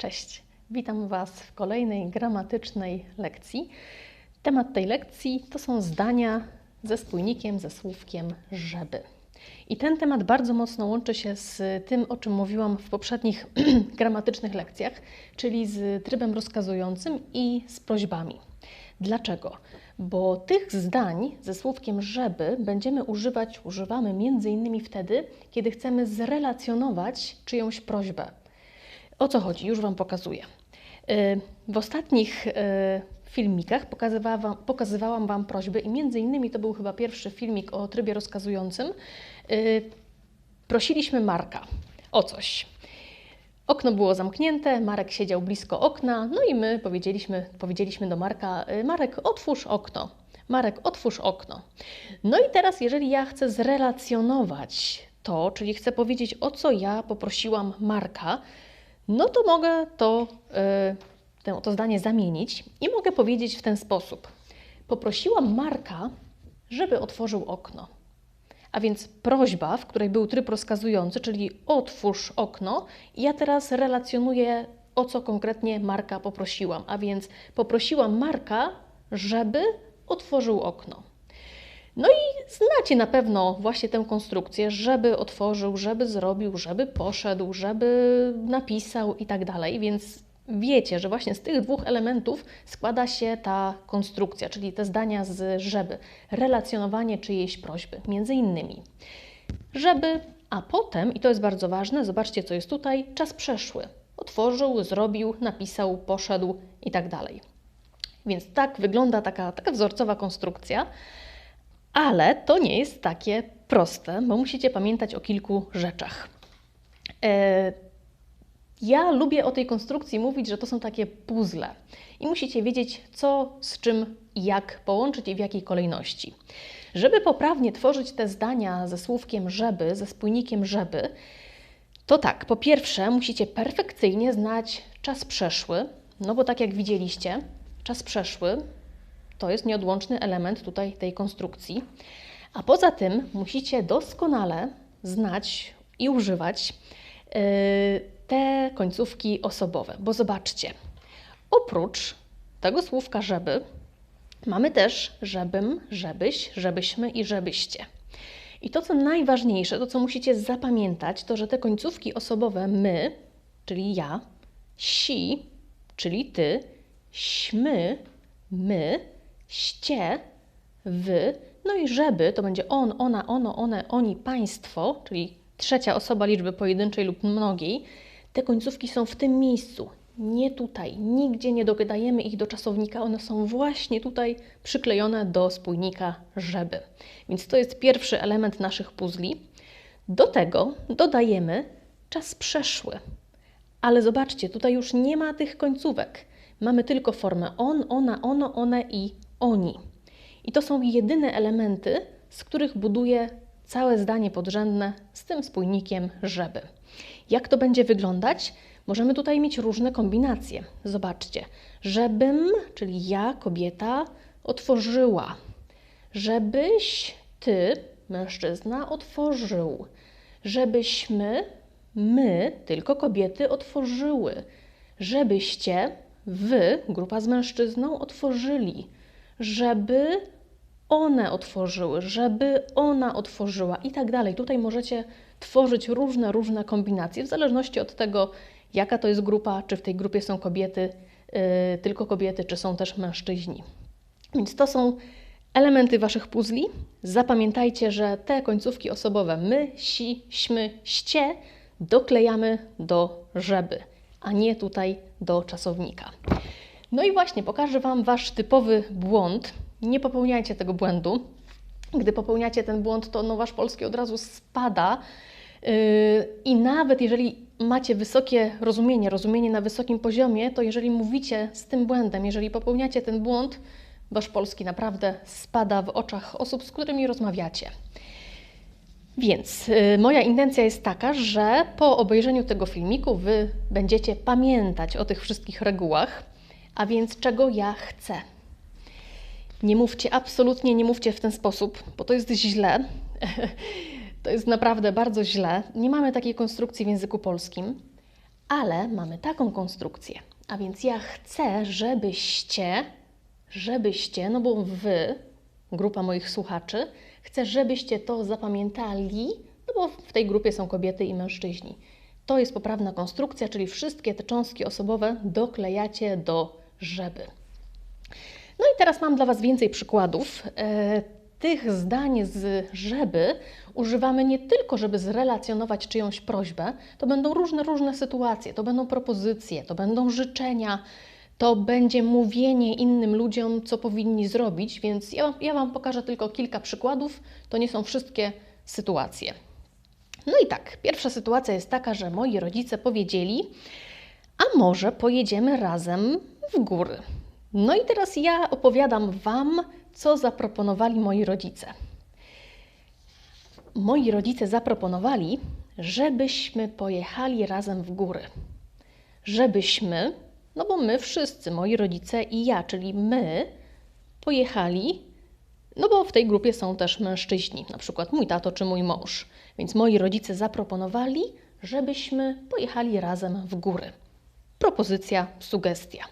Cześć, witam Was w kolejnej gramatycznej lekcji. Temat tej lekcji to są zdania ze spójnikiem, ze słówkiem żeby. I ten temat bardzo mocno łączy się z tym, o czym mówiłam w poprzednich gramatycznych lekcjach, czyli z trybem rozkazującym i z prośbami. Dlaczego? Bo tych zdań ze słówkiem żeby będziemy używać, używamy między innymi wtedy, kiedy chcemy zrelacjonować czyjąś prośbę. O co chodzi? Już Wam pokazuję. Y, w ostatnich y, filmikach pokazywałam, pokazywałam Wam prośby i między innymi to był chyba pierwszy filmik o trybie rozkazującym. Y, prosiliśmy Marka o coś. Okno było zamknięte, Marek siedział blisko okna, no i my powiedzieliśmy, powiedzieliśmy do Marka: Marek, otwórz okno. Marek, otwórz okno. No i teraz, jeżeli ja chcę zrelacjonować to, czyli chcę powiedzieć, o co ja poprosiłam Marka, no to mogę to, yy, to zdanie zamienić i mogę powiedzieć w ten sposób. Poprosiłam Marka, żeby otworzył okno. A więc prośba, w której był tryb rozkazujący, czyli otwórz okno, i ja teraz relacjonuję, o co konkretnie Marka poprosiłam. A więc poprosiłam Marka, żeby otworzył okno. No i znacie na pewno właśnie tę konstrukcję, żeby otworzył, żeby zrobił, żeby poszedł, żeby napisał i tak dalej, więc wiecie, że właśnie z tych dwóch elementów składa się ta konstrukcja, czyli te zdania z żeby, relacjonowanie czyjejś prośby, między innymi. Żeby, a potem, i to jest bardzo ważne, zobaczcie co jest tutaj, czas przeszły. Otworzył, zrobił, napisał, poszedł i tak dalej. Więc tak wygląda taka, taka wzorcowa konstrukcja. Ale to nie jest takie proste, bo musicie pamiętać o kilku rzeczach. E, ja lubię o tej konstrukcji mówić, że to są takie puzzle i musicie wiedzieć, co z czym i jak połączyć i w jakiej kolejności. Żeby poprawnie tworzyć te zdania ze słówkiem żeby, ze spójnikiem żeby, to tak, po pierwsze musicie perfekcyjnie znać czas przeszły, no bo tak jak widzieliście, czas przeszły to jest nieodłączny element tutaj tej konstrukcji. A poza tym musicie doskonale znać i używać yy, te końcówki osobowe, bo zobaczcie, oprócz tego słówka żeby, mamy też żebym, żebyś, żebyśmy i żebyście. I to, co najważniejsze, to co musicie zapamiętać, to że te końcówki osobowe my, czyli ja, si, czyli ty, śmy, my, ście, wy, no i żeby to będzie on, ona, ono, one, oni, państwo, czyli trzecia osoba liczby pojedynczej lub mnogiej, te końcówki są w tym miejscu, nie tutaj. Nigdzie nie dodajemy ich do czasownika, one są właśnie tutaj przyklejone do spójnika żeby. Więc to jest pierwszy element naszych puzli. Do tego dodajemy czas przeszły. Ale zobaczcie, tutaj już nie ma tych końcówek. Mamy tylko formę on, ona, ono, one i oni. I to są jedyne elementy, z których buduję całe zdanie podrzędne z tym spójnikiem żeby. Jak to będzie wyglądać? Możemy tutaj mieć różne kombinacje. Zobaczcie, żebym, czyli ja, kobieta, otworzyła. Żebyś ty, mężczyzna, otworzył. Żebyśmy, my, tylko kobiety, otworzyły. Żebyście, wy, grupa z mężczyzną, otworzyli żeby one otworzyły, żeby ona otworzyła i tak dalej. Tutaj możecie tworzyć różne, różne kombinacje w zależności od tego, jaka to jest grupa, czy w tej grupie są kobiety, yy, tylko kobiety, czy są też mężczyźni. Więc to są elementy Waszych puzli. Zapamiętajcie, że te końcówki osobowe my, si, śmy, ście doklejamy do żeby, a nie tutaj do czasownika. No i właśnie pokażę Wam Wasz typowy błąd. Nie popełniajcie tego błędu. Gdy popełniacie ten błąd, to no, Wasz polski od razu spada. Yy, I nawet jeżeli macie wysokie rozumienie, rozumienie na wysokim poziomie, to jeżeli mówicie z tym błędem, jeżeli popełniacie ten błąd, Wasz polski naprawdę spada w oczach osób, z którymi rozmawiacie. Więc yy, moja intencja jest taka, że po obejrzeniu tego filmiku Wy będziecie pamiętać o tych wszystkich regułach, a więc czego ja chcę. Nie mówcie, absolutnie nie mówcie w ten sposób, bo to jest źle. to jest naprawdę bardzo źle. Nie mamy takiej konstrukcji w języku polskim. Ale mamy taką konstrukcję, a więc ja chcę, żebyście, żebyście, no bo wy, grupa moich słuchaczy, chcę, żebyście to zapamiętali, no bo w tej grupie są kobiety i mężczyźni. To jest poprawna konstrukcja, czyli wszystkie te cząstki osobowe doklejacie do żeby. No i teraz mam dla Was więcej przykładów. E, tych zdań z żeby używamy nie tylko, żeby zrelacjonować czyjąś prośbę, to będą różne, różne sytuacje, to będą propozycje, to będą życzenia, to będzie mówienie innym ludziom, co powinni zrobić, więc ja, ja Wam pokażę tylko kilka przykładów, to nie są wszystkie sytuacje. No i tak, pierwsza sytuacja jest taka, że moi rodzice powiedzieli, a może pojedziemy razem w góry. No i teraz ja opowiadam Wam, co zaproponowali moi rodzice. Moi rodzice zaproponowali, żebyśmy pojechali razem w góry. Żebyśmy, no bo my wszyscy, moi rodzice i ja, czyli my, pojechali, no bo w tej grupie są też mężczyźni, na przykład mój tato czy mój mąż. Więc moi rodzice zaproponowali, żebyśmy pojechali razem w góry. Propozycja, sugestia.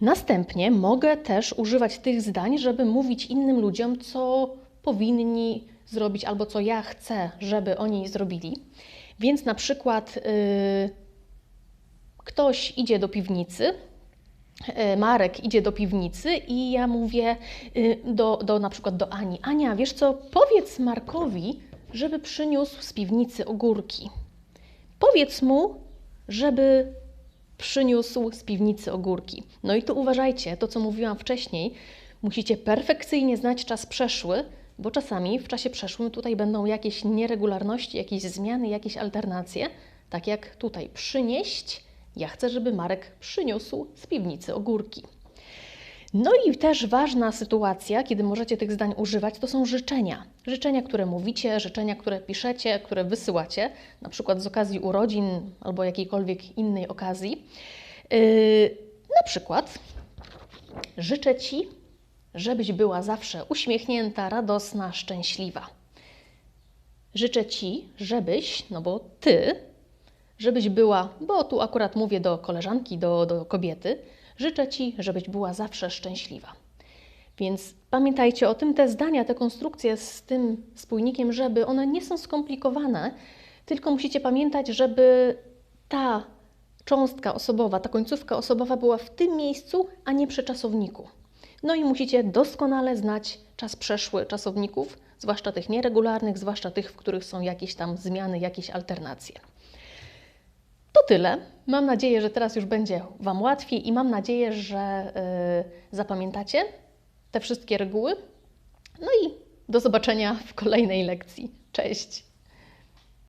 Następnie mogę też używać tych zdań, żeby mówić innym ludziom, co powinni zrobić albo co ja chcę, żeby oni zrobili. Więc na przykład yy, ktoś idzie do piwnicy, yy, Marek idzie do piwnicy i ja mówię yy, do, do na przykład do Ani: Ania, wiesz co, powiedz Markowi, żeby przyniósł z piwnicy ogórki. Powiedz mu, żeby przyniósł z piwnicy ogórki. No i tu uważajcie, to co mówiłam wcześniej, musicie perfekcyjnie znać czas przeszły, bo czasami w czasie przeszłym tutaj będą jakieś nieregularności, jakieś zmiany, jakieś alternacje, tak jak tutaj przynieść. Ja chcę, żeby Marek przyniósł z piwnicy ogórki. No i też ważna sytuacja, kiedy możecie tych zdań używać, to są życzenia. Życzenia, które mówicie, życzenia, które piszecie, które wysyłacie, na przykład z okazji urodzin albo jakiejkolwiek innej okazji. Yy, na przykład życzę Ci, żebyś była zawsze uśmiechnięta, radosna, szczęśliwa. Życzę Ci, żebyś, no bo Ty, żebyś była, bo tu akurat mówię do koleżanki, do, do kobiety, Życzę Ci, żebyś była zawsze szczęśliwa. Więc pamiętajcie o tym, te zdania, te konstrukcje z tym spójnikiem, żeby one nie są skomplikowane, tylko musicie pamiętać, żeby ta cząstka osobowa, ta końcówka osobowa była w tym miejscu, a nie przy czasowniku. No i musicie doskonale znać czas przeszły czasowników, zwłaszcza tych nieregularnych, zwłaszcza tych, w których są jakieś tam zmiany, jakieś alternacje. To tyle. Mam nadzieję, że teraz już będzie Wam łatwiej i mam nadzieję, że yy, zapamiętacie te wszystkie reguły. No i do zobaczenia w kolejnej lekcji. Cześć!